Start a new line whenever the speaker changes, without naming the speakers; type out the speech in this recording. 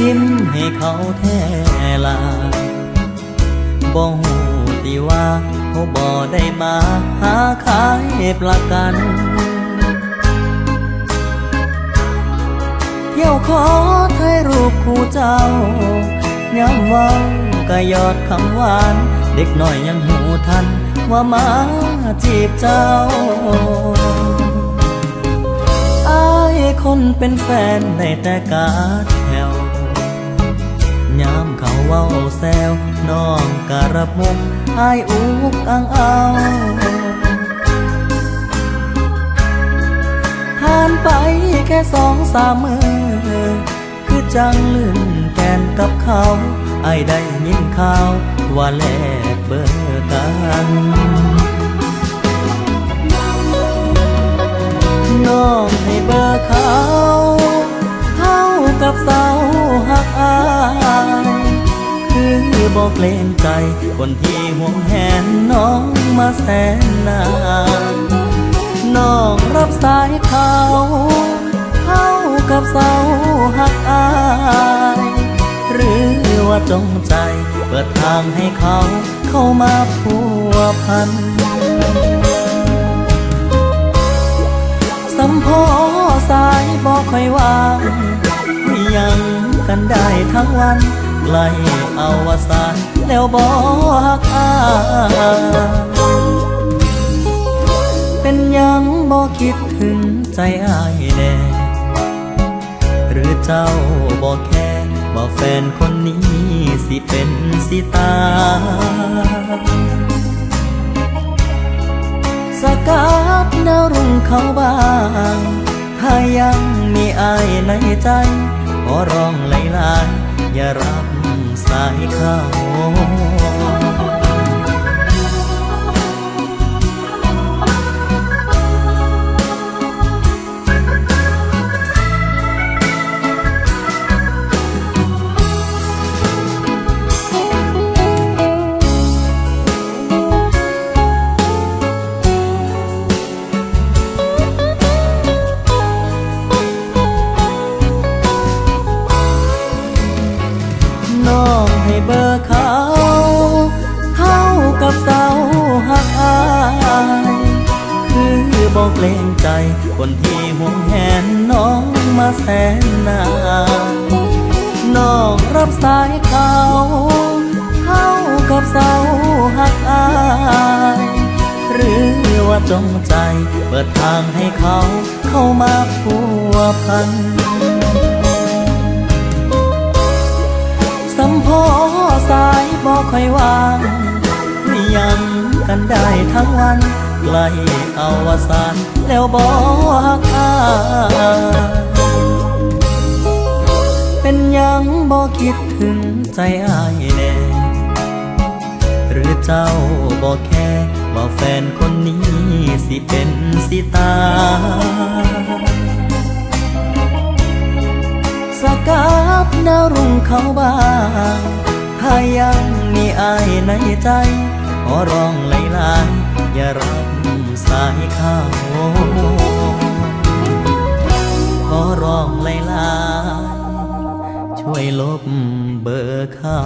ทิมให้เขาแท้ลาบ่หูติว่าเขาบ่ได้มาหาขายประกัน เที่ยวขอถ่ายรูปคู่เจ้าย้ำเว่าก็ยอดคำหวาน เด็กหน่อยยังหูทัน ว่ามาจีบเจ้าอายคนเป็นแฟนในแต่กาแถว ยามเขาเว้าแซวน้องกะรับมุกอายอุกอังเอาผ่านไปแค่สองสามมือ คือจังลื่นแกนกับเขาไอ้ได้ยินข่าวว่าแลกเบอร์กัน บอกเกรงใจ คนที่ห่วงแหนน้องมาแสนนานน้องรับสายเขาเท่ากับเสาหักอาย หรือว่าจงใจ เปิดทางให้เขาเข้ามาพัวพันสัมพอสายบอกค่อยวางยยังกันได้ทั้งวัน กล้อวสานแล้วบอกอาเป็นยังบอกคิดถึงใจอายแน่ หรือเจ้าบอกแค่ว่าแฟนคนนี้สิเป็นสิตาสกัดนรุ่งเขาบ้าง ถ้ายังมีอายในใจขอร้องหลายๆ อย่ารับสายเขา ให้เบอร์เขาเท่ากับเสาหักอายคือบอกเกรงใจ คนที่ห่วงแหนน้องมาแสนนานน้องรับสายเขาเท่ากับเสาหักอายหรือว่าจงใจ เปิดทางให้เขาเข้ามาพัวพัน ค่อยวางคุยยังกันได้ทั้งวันใกล้อวสานแล้วบอกอายเป็นยังบอกคิดถึงใจอายแน่หรือเจ้าบอกแค่ว่าแฟนคนนี้สิเป็นสิตาสกัดแนวรุ่งเขาบ้าง ถ้ายังมีอายในใจ ขอร้องหลายๆอย่ารับสายเขาขอร้องหลายๆช่วยลบเบอร์เขา